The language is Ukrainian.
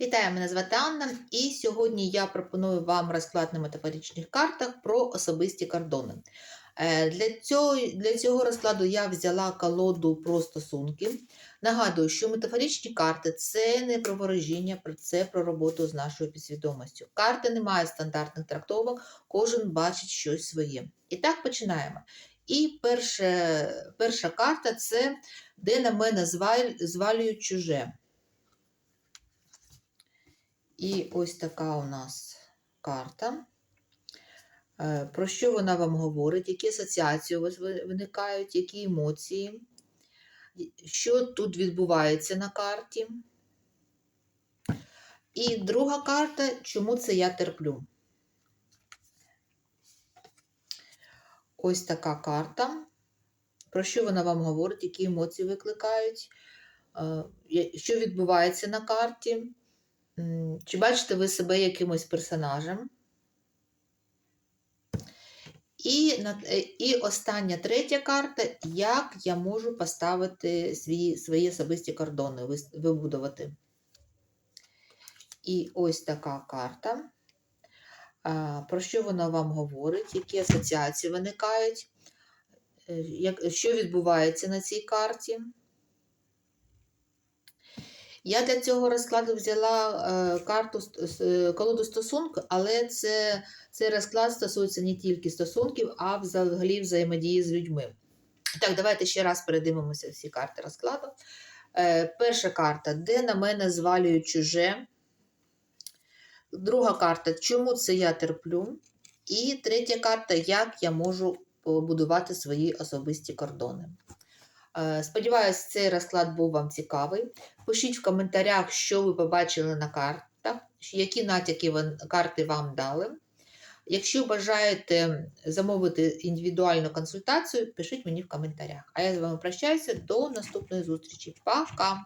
Вітаю, мене звати Анна, і сьогодні я пропоную вам розклад на метафоричних картах про особисті кордони. Е, Для цього, для цього розкладу я взяла колоду про стосунки. Нагадую, що метафоричні карти це не про ворожіння, це про роботу з нашою підсвідомістю. Карти не мають стандартних трактовок, кожен бачить щось своє. І так починаємо. І перша, перша карта це де на мене звалюють чуже. І ось така у нас карта. Е, Про що вона вам говорить, які асоціації у вас виникають, які емоції, що тут відбувається на карті. І друга карта, чому це я терплю. Ось така карта. Про що вона вам говорить, які емоції викликають, е, що відбувається на карті. Чи бачите ви себе якимось персонажем? І, е, і остання третя карта, як я можу поставити свої, свої особисті кордони, вибудувати. І ось така карта. Про що вона вам говорить, які асоціації виникають, е, що відбувається на цій карті. Я для цього розкладу взяла е, карту колоду стосунку, але це, цей розклад стосується не тільки стосунків, а взагалі взаємодії з людьми. Так, давайте ще раз передивимося всі карти розкладу. Е, перша карта, де на мене звалюють чуже. Друга карта, чому це я терплю? І третя карта, як я можу побудувати свої особисті кордони. Е, Сподіваюсь, цей розклад був вам цікавий. Пишіть в коментарях, що ви побачили на картах, які натяки карти вам дали. Якщо бажаєте замовити індивідуальну консультацію, пишіть мені в коментарях. А я з вами прощаюся до наступної зустрічі. Пока!